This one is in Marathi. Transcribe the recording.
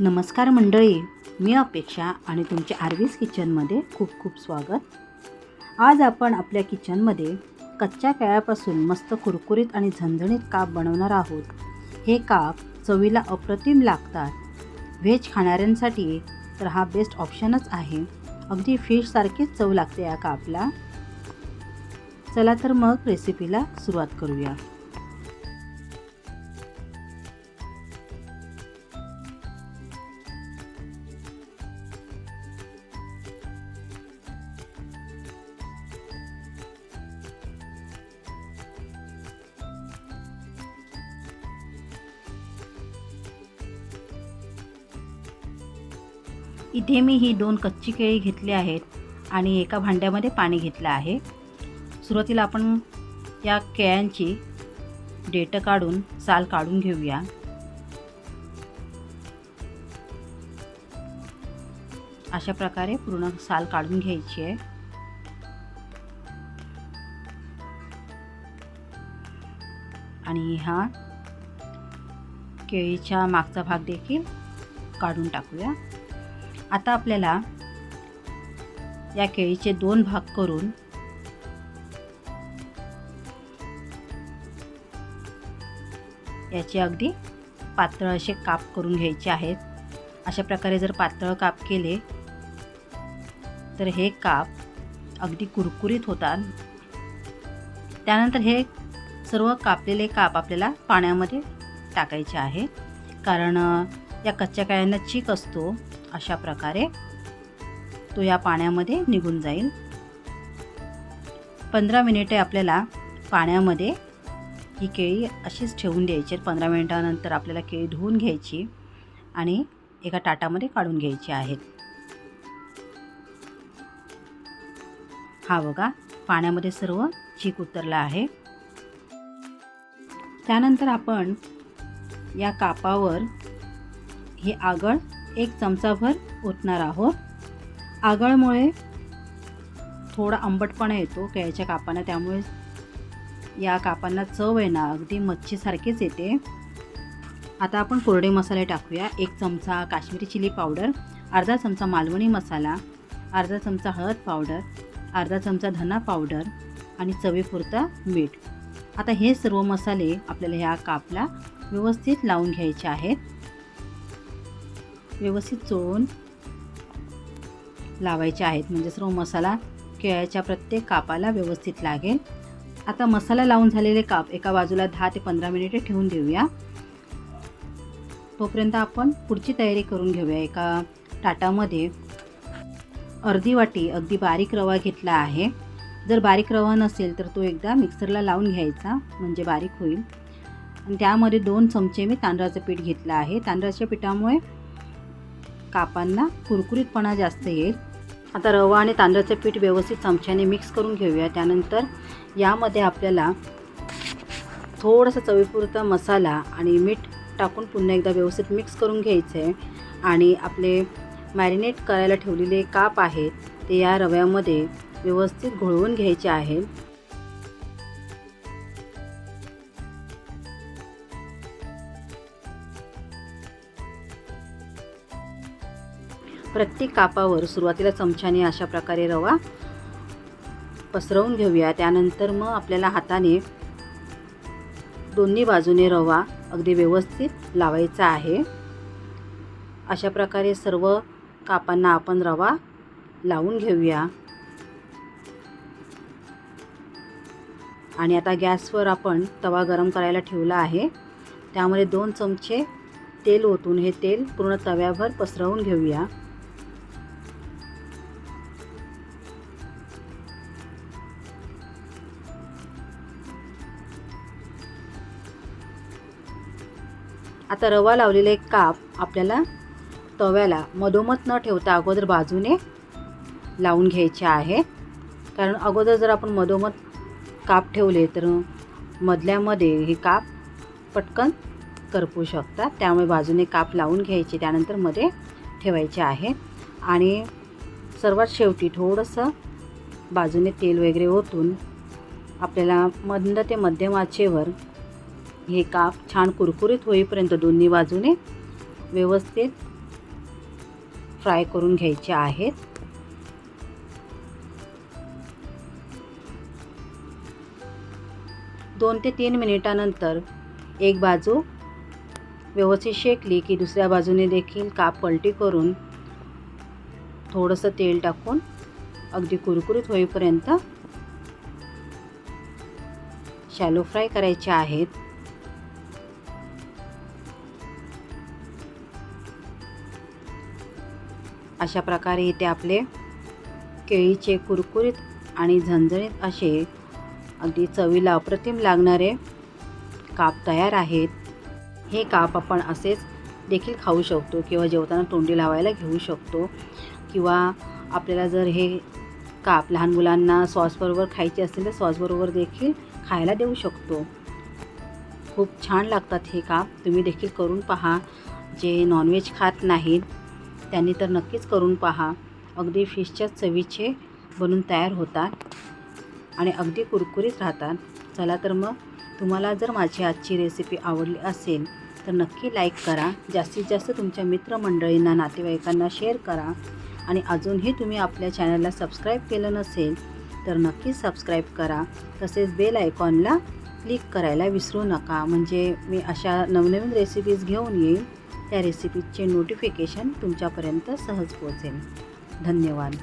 नमस्कार मंडळी मी अपेक्षा आणि तुमच्या आरवीज किचनमध्ये खूप खूप स्वागत. आज आपण आपल्या किचनमध्ये कच्च्या केळ्यापासून मस्त कुरकुरीत आणि झणझणीत काप बनवणार आहोत. हे काप चवीला अप्रतिम लागतात. व्हेज खाणाऱ्यांसाठी तर हा बेस्ट ऑप्शनच आहे. अगदी फिशसारखीच चव लागते या कापला. चला तर मग रेसिपीला सुरुवात करूया. इथे मी ही दोन कच्ची केळी घेतली आहेत आणि एका भांड्यामध्ये पाणी घेतलं आहे. सुरुवातीला आपण या केळ्यांची डेटं काढून साल काढून घेऊया. अशा प्रकारे पूर्ण साल काढून घ्यायची आहे. आणि हा केळीच्या मागचा भाग देखील काढून टाकूया. आता आपल्याला या केळीचे दोन भाग करून याचे अगदी पातळ असे काप करून घ्यायचे आहेत. अशा प्रकारे जर पातळ काप केले तर हे काप अगदी कुरकुरीत होतात. त्यानंतर हे सर्व कापलेले काप आपल्याला पाण्यामध्ये टाकायचे आहे कारण या कच्च्या काळ्यांना चीक असतो. अशा प्रकारे तो या पाण्यामध्ये निघून जाईल. पंधरा मिनिटे आपल्याला पाण्यामध्ये ही केळी अशीच ठेवून द्यायची पंधरा मिनिटानंतर आपल्याला केळी धुवून घ्यायची आणि एका ताटामध्ये काढून घ्यायची आहेत हा बघा पाण्यामध्ये सर्व चीक उतरला आहे. त्यानंतर आपण या कापावर ही आगळ एक चमचाभर ओतणार आहोत. आगळमुळे थोडा आंबटपणा येतो केळ्याच्या कापांना त्यामुळे या कापांना चव आहे ना अगदी मच्छीसारखीच येते. आता आपण कोरडे मसाले टाकूया. एक चमचा काश्मीरी चिली पावडर अर्धा चमचा मालवणी मसाला अर्धा चमचा हळद पावडर अर्धा चमचा धना पावडर आणि चवीपुरता मीठ. आता हे सर्व मसाले आपल्याला ह्या कापला व्यवस्थित लावून घ्यायचे आहेत. व्यवस्थित चोळून लावायचे आहेत. म्हणजे सर्व मसाला केळ्याच्या प्रत्येक कापाला व्यवस्थित लागेल. आता मसाला लावून झालेले काप एका बाजूला दहा ते पंधरा मिनिटे ठेवून देऊया. तोपर्यंत आपण पुढची तयारी करून घेऊया. एका ताटामध्ये अर्धी वाटी अगदी बारीक रवा घेतला आहे. जर बारीक रवा नसेल तर तो एकदा मिक्सरला लावून घ्यायचा. म्हणजे बारीक होईल. आणि त्यामध्ये दोन चमचे मी तांदळाचं पीठ घेतलं आहे. तांदळाच्या पिठामुळे कापांना कुरकुरीतपणा जास्त येईल. आता रवा आणि तांदळाचं पीठ व्यवस्थित चमच्याने मिक्स करून घेऊया. त्यानंतर यामध्ये आपल्याला थोडासा चवीपुरता मसाला आणि मीठ टाकून पुन्हा एकदा व्यवस्थित मिक्स करून घ्यायचं. आहे आणि आपले मॅरिनेट करायला ठेवलेले काप आहेत ते या रव्यामध्ये व्यवस्थित घोळवून घ्यायचे आहे. प्रत्येक कापावर सुरुवातीला चमच्याने अशा प्रकारे रवा पसरवून घेऊया. त्यानंतर मग आपल्याला हाताने दोन्ही बाजूने रवा अगदी व्यवस्थित लावायचा आहे. अशा प्रकारे सर्व कापांना आपण रवा लावून घेऊया. आणि आता गॅसवर आपण तवा गरम करायला ठेवला आहे. त्यामध्ये दोन चमचे तेल ओतून हे तेल पूर्ण तव्यावर पसरवून घेऊया. आता रवा लावलेले काप आपल्याला तव्याला मधोमध न ठेवता अगोदर बाजूने लावून घ्यायचे आहे. कारण अगोदर जर आपण मधोमध काप ठेवले तर मधल्यामध्ये हे काप पटकन करपू शकतात. त्यामुळे बाजूने काप लावून घ्यायचे त्यानंतरमध्ये ठेवायचे आहे. आणि सर्वात शेवटी थोडंसं बाजूने तेल वगैरे ओतून आपल्याला मंद ते मध्यम आचेवर हे काप छान कुरकुरीत होईपर्यंत दोन्ही बाजूने व्यवस्थित फ्राय करून घ्यायचे आहेत. दोन ते तीन मिनिटानंतर एक बाजू व्यवस्थित शेकली की दुसऱ्या बाजूने देखील काप पलटी करून थोडंसं तेल टाकून अगदी कुरकुरीत होईपर्यंत शॅलो फ्राय करायचे आहेत. अशा प्रकारे इथे आपले केळीचे कुरकुरीत आणि झणझणीत असे अगदी चवीला अप्रतिम लागणारे काप तयार आहेत. हे काप आपण असेच देखील खाऊ शकतो किंवा जेवताना तोंडी लावायला घेऊ शकतो किंवा आपल्याला जर हे काप लहान मुलांना सॉसबरोबर खायचे असतील तर सॉसबरोबर देखील खायला देऊ शकतो. खूप छान लागतात हे काप. तुम्ही देखील करून पहा. जे नॉनव्हेज खात नाहीत त्यांनी तर नक्कीच करून पहा. अगदी फिशच्या चवीचे बनून तयार होतात आणि अगदी कुरकुरीत राहतात. चला तर मग तुम्हाला जर माझी आजची रेसिपी आवडली असेल तर नक्की लाईक करा. जास्तीत जास्त तुमच्या मित्रमंडळींना नातेवाईकांना शेअर करा. आणि अजूनही तुम्ही आपल्या चॅनलला सबस्क्राईब केलं नसेल तर नक्कीच सबस्क्राईब करा. तसेच बेल आयकॉनला क्लिक करायला विसरू नका. म्हणजे मी अशा नवनवीन रेसिपीज घेऊन येईल त्या रेसिपीचे नोटिफिकेशन तुमच्यापर्यंत सहज पोहोचेल. धन्यवाद.